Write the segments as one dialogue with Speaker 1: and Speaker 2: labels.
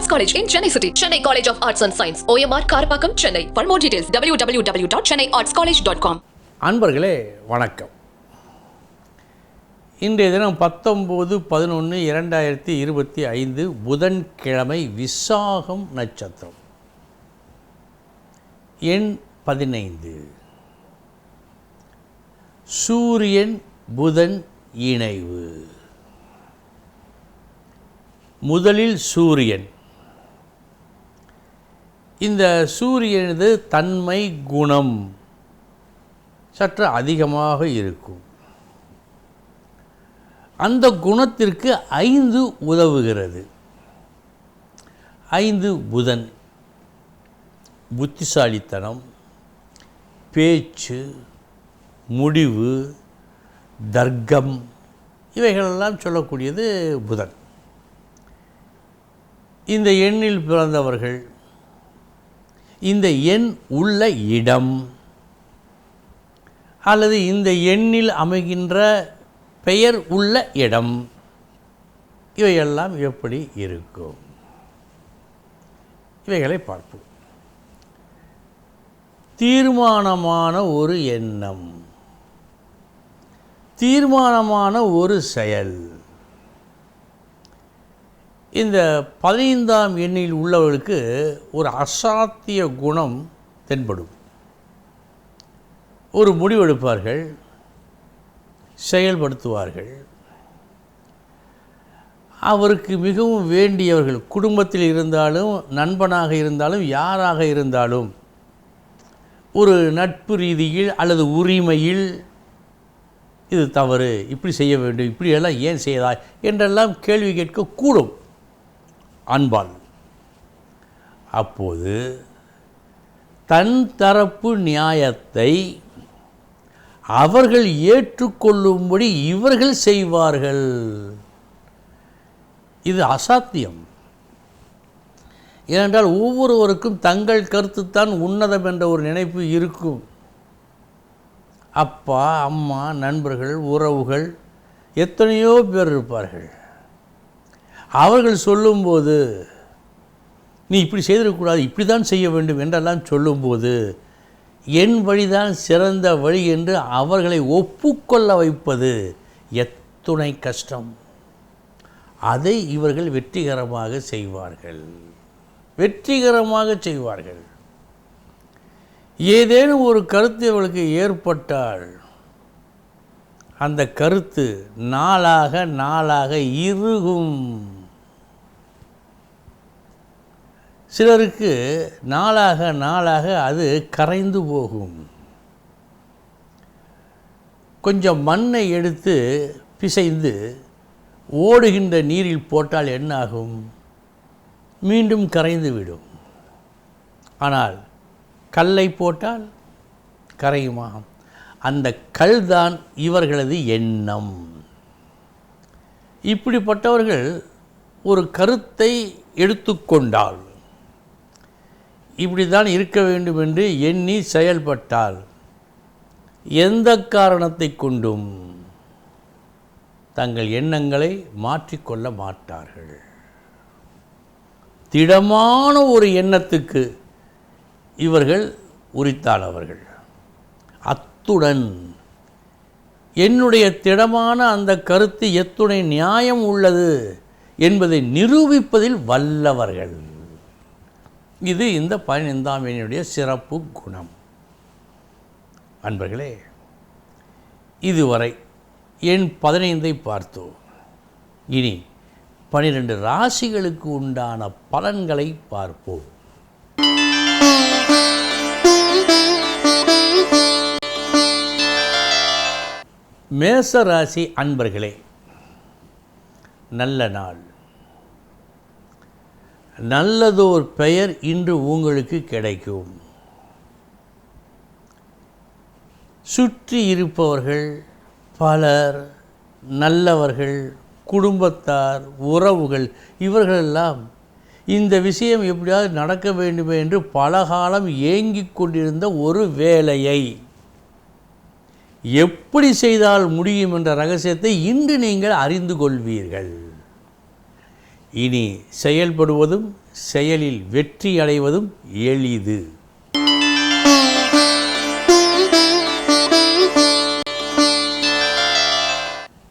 Speaker 1: Arts college in Chennai city Chennai college of arts and science OMR Karapakkam Chennai for more details W W W dot Chennai arts college dot com
Speaker 2: அன்பர்களே வணக்கம் இன்றைய தினம் பத்தொம்போது பதினொன்று இரண்டாயிரத்தி இருபத்தி ஐந்து புதன்கிழமை விசாகம் நட்சத்திரம் எண் பதினைந்து சூரியன் புதன் இணைவு முதலில் சூரியன் இந்த சூரியனது தன்மை குணம் சற்று அதிகமாக இருக்கும். அந்த குணத்திற்கு ஐந்து உதவுகிறது. ஐந்து புதன் புத்திசாலித்தனம் பேச்சு முடிவு தர்க்கம் இவைகளெல்லாம் சொல்லக்கூடியது புதன். இந்த எண்ணில் பிறந்தவர்கள் இந்த எண் உள்ள இடம் அல்லது இந்த எண்ணில் அமைகின்ற பெயர் உள்ள இடம். இவையெல்லாம் எப்படி இருக்கும்? இவைகளை பார்ப்போம். தீர்மானமான ஒரு எண்ணம். தீர்மானமான ஒரு செயல். இந்த பதினைந்தாம் எண்ணில் உள்ளவர்களுக்கு ஒரு அசாத்திய குணம் தென்படும். ஒரு முடிவெடுப்பார்கள் செயல்படுத்துவார்கள். அவருக்கு மிகவும் வேண்டியவர்கள் குடும்பத்தில் இருந்தாலும் நண்பனாக இருந்தாலும் யாராக இருந்தாலும் ஒரு நட்பு ரீதியில் அல்லது உரிமையில் இது தவறு இப்படி செய்ய வேண்டும் இப்படியெல்லாம் ஏன் செய்தாய்? என்றெல்லாம் கேள்வி கேட்கக்கூடும். அன்பால் அப்போது தன் தரப்பு நியாயத்தை அவர்கள் ஏற்றுக்கொள்ளும்படி இவர்கள் செய்வார்கள். இது அசாத்தியம். ஏனென்றால் ஒவ்வொருவருக்கும் தங்கள் கருத்துத்தான் உன்னதம் என்ற ஒரு நினைப்பு இருக்கும். அப்பா அம்மா நண்பர்கள் உறவுகள் எத்தனையோ பேர் இருப்பார்கள். அவர்கள் சொல்லும்போது நீ இப்படி செய்திடக்கூடாது இப்படி தான் செய்ய வேண்டும் என்றெல்லாம் சொல்லும்போது என் வழிதான் சிறந்த வழி என்று அவர்களை ஒப்புக்கொள்ள வைப்பது எத்துணை கஷ்டம். அதை இவர்கள் வெற்றிகரமாக செய்வார்கள். வெற்றிகரமாக செய்வார்கள். ஏதேனும் ஒரு கருத்து இவர்களுக்கு ஏற்பட்டால் அந்த கருத்து நாளாக நாளாக இருகும் சிலருக்கு நாளாக நாளாக அது கரைந்து போகும். கொஞ்சம் மண்ணை எடுத்து பிசைந்து ஓடுகின்ற நீரில் போட்டால் என்ன ஆகும் மீண்டும் கரைந்து விடும். ஆனால் கல்லை போட்டால் கரையுமா அந்த கல் தான் இவர்களது எண்ணம். இப்படிப்பட்டவர்கள் ஒரு கருத்தை எடுத்துக்கொண்டால் இப்படி தான் இருக்க வேண்டும் என்று எண்ணி செயல்பட்டால் எந்த காரணத்தை கொண்டும் தங்கள் எண்ணங்களை மாற்றிக்கொள்ள மாட்டார்கள். திடமான ஒரு எண்ணத்துக்கு இவர்கள் உரித்தானவர்கள் அத்துடன் என்னுடைய திடமான அந்த கருத்து எத்துணை நியாயம் உள்ளது என்பதை நிரூபிப்பதில் வல்லவர்கள். இது இந்த பதினைந்தாம் எண்ணுடைய சிறப்பு குணம். அன்பர்களே இதுவரை எண் பதினைந்தை பார்த்தோம் இனி பனிரெண்டு ராசிகளுக்கு உண்டான பலன்களை பார்ப்போம். மேச ராசி அன்பர்களே நல்ல நாள். நல்லதோர் பெயர் இன்று உங்களுக்கு கிடைக்கும். சுற்றி இருப்பவர்கள் பலர் நல்லவர்கள் குடும்பத்தார் உறவுகள் இவர்களெல்லாம் இந்த விஷயம் எப்படியாவது நடக்க வேண்டுமே என்று பல காலம் ஏங்கிக் கொண்டிருந்த ஒரு வேலையை எப்படி செய்தால் முடியும் என்ற ரகசியத்தை இன்று நீங்கள் அறிந்து கொள்வீர்கள். இனி செயல்படுவதும் செயலில் வெற்றி அடைவதும் எளிது.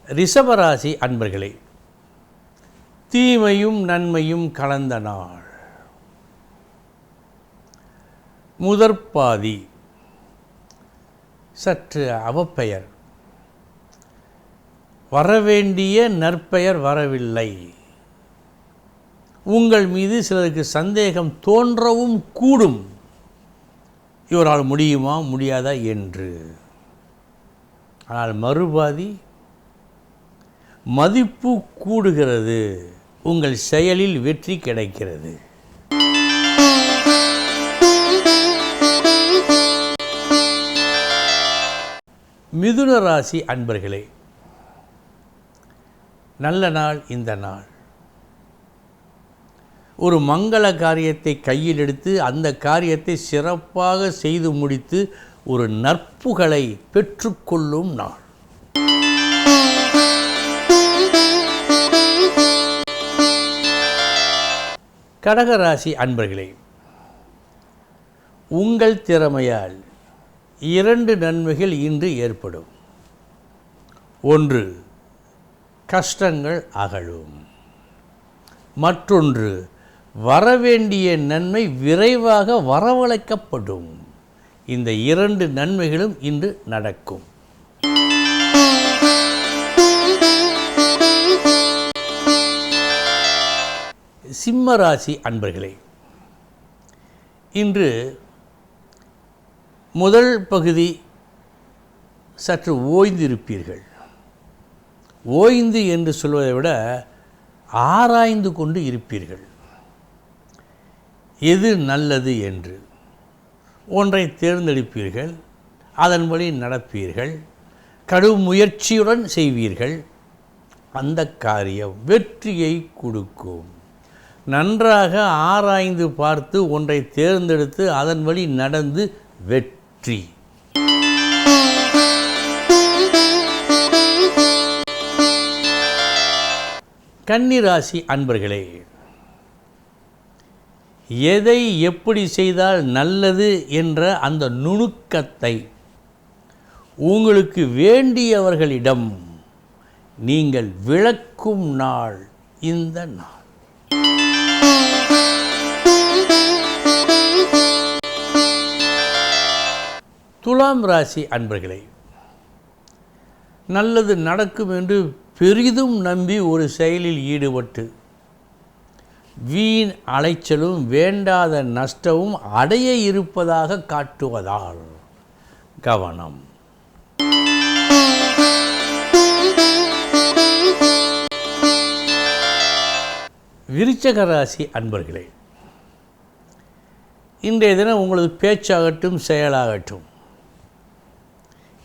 Speaker 2: ரிஷபராசி அன்பர்களே தீமையும் நன்மையும் கலந்த நாள். முதற்பாதி சற்று அவப்பெயர். வரவேண்டிய நற்பெயர் வரவில்லை. உங்கள் மீது சிலருக்கு சந்தேகம் தோன்றவும் கூடும். இவரால் முடியுமா முடியாதா என்று. ஆனால் மறுபாதி மதிப்பு கூடுகிறது உங்கள் செயலில் வெற்றி கிடைக்கிறது. மிதுன ராசி அன்பர்களே நல்ல நாள் இந்த நாள். ஒரு மங்கள காரியத்தை கையில் எடுத்து அந்த காரியத்தை சிறப்பாக செய்து முடித்து ஒரு நற்புகளை பெற்றுக்கொள்ளும் நாள். கடகராசி அன்பர்களே உங்கள் திறமையால் இரண்டு நன்மைகள் இன்று ஏற்படும். ஒன்று கஷ்டங்கள் அகழும் மற்றொன்று வரவேண்டிய நன்மை விரைவாக வரவழைக்கப்படும். இந்த இரண்டு நன்மைகளும் இன்று நடக்கும். சிம்ம ராசி அன்பர்களே இன்று முதல் பகுதி சற்று ஓய்ந்திருப்பீர்கள். ஓய்ந்து என்று சொல்வதை விட ஆராய்ந்து கொண்டு இருப்பீர்கள். எது நல்லது என்று. ஒன்றை தேர்ந்தெடுப்பீர்கள் அதன்படி நடப்பீர்கள் கடும் முயற்சியுடன் செய்வீர்கள் அந்த காரியம் வெற்றியை கொடுக்கும். நன்றாக ஆராய்ந்து பார்த்து ஒன்றை தேர்ந்தெடுத்து அதன் வழி நடந்து வெற்றி. கன்னிராசி அன்பர்களே எதை எப்படி செய்தால் நல்லது என்ற அந்த நுணுக்கத்தை உங்களுக்கு வேண்டியவர்களிடம் நீங்கள் விளக்கும் நாள் இந்த நாள். துலாம் ராசி அன்பர்களே நல்லது நடக்கும் என்று பெரிதும் நம்பி ஒரு செயலில் ஈடுபட்டு வீண் அலைச்சலும் வேண்டாத நஷ்டமும் அடைய இருப்பதாக காட்டுவதால். கவனம். விருச்சக ராசி அன்பர்களே இன்றைய தினம் உங்களது பேச்சாகட்டும் செயலாகட்டும்.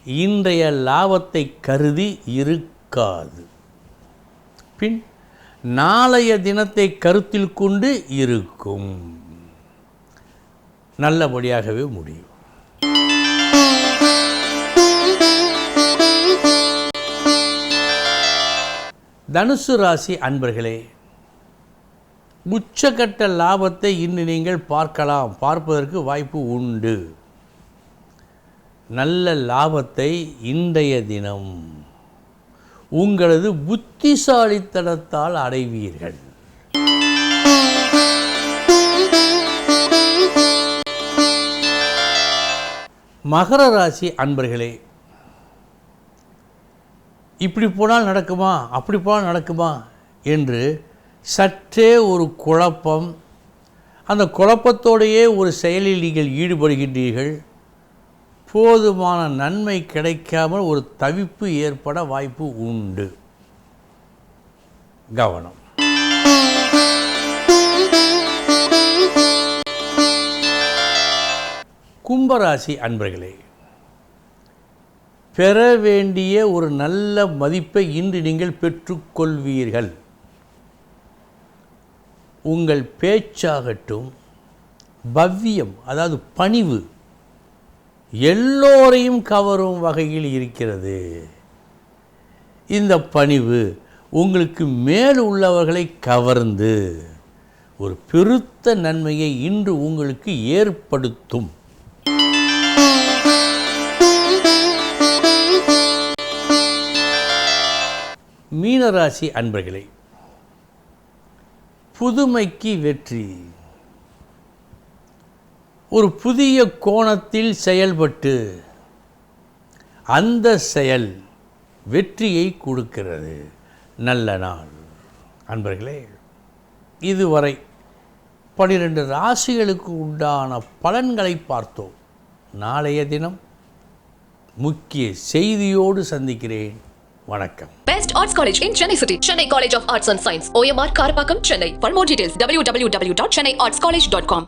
Speaker 2: இன்றைய லாபத்தை கருதி இருக்காது. பின் நாளைய தினத்தை கருத்தில் கொண்டு இருக்கும். நல்லபடியாகவே முடியும். தனுசு ராசி அன்பர்களே உச்சகட்ட லாபத்தை இன்று நீங்கள் பார்க்கலாம். பார்ப்பதற்கு வாய்ப்பு உண்டு. நல்ல லாபத்தை இன்றைய தினம் உங்களது புத்திசாலித்தனத்தால் அடைவீர்கள். மகர ராசி அன்பர்களே இப்படி போனால் நடக்குமா? அப்படி போனால் நடக்குமா? என்று சற்றே ஒரு குழப்பம் அந்த குழப்பத்தோடையே ஒரு செயலில் நீங்கள் ஈடுபடுகின்றீர்கள். போதுமான நன்மை கிடைக்காமல் ஒரு தவிப்பு ஏற்பட வாய்ப்பு உண்டு. கவனம். கும்பராசி அன்பர்களே பெற வேண்டிய ஒரு நல்ல மதிப்பை இன்று நீங்கள் பெற்றுக்கொள்வீர்கள். உங்கள் பேச்சாகட்டும் பவ்யம் அதாவது பணிவு எல்லோரையும் கவரும் வகையில் இருக்கிறது. இந்த பணிவு உங்களுக்கு மேல் உள்ளவர்களை கவர்ந்து ஒரு பெருத்த நன்மையை இன்று உங்களுக்கு ஏற்படுத்தும். மீனராசி அன்பர்களே புதுமைக்கு வெற்றி. ஒரு புதிய கோணத்தில் செயல்பட்டு அந்த செயல் வெற்றியை கொடுக்கிறது நல்ல நாள் அன்பர்களே இதுவரை பனிரெண்டு ராசிகளுக்கு உண்டான பலன்களை பார்த்தோம் நாளைய தினம் முக்கிய செய்தியோடு சந்திக்கிறேன் வணக்கம்
Speaker 1: best arts college in Chennai city Chennai college of arts and science OMR Karapakkam Chennai for more W W W dot Chennai arts college dot com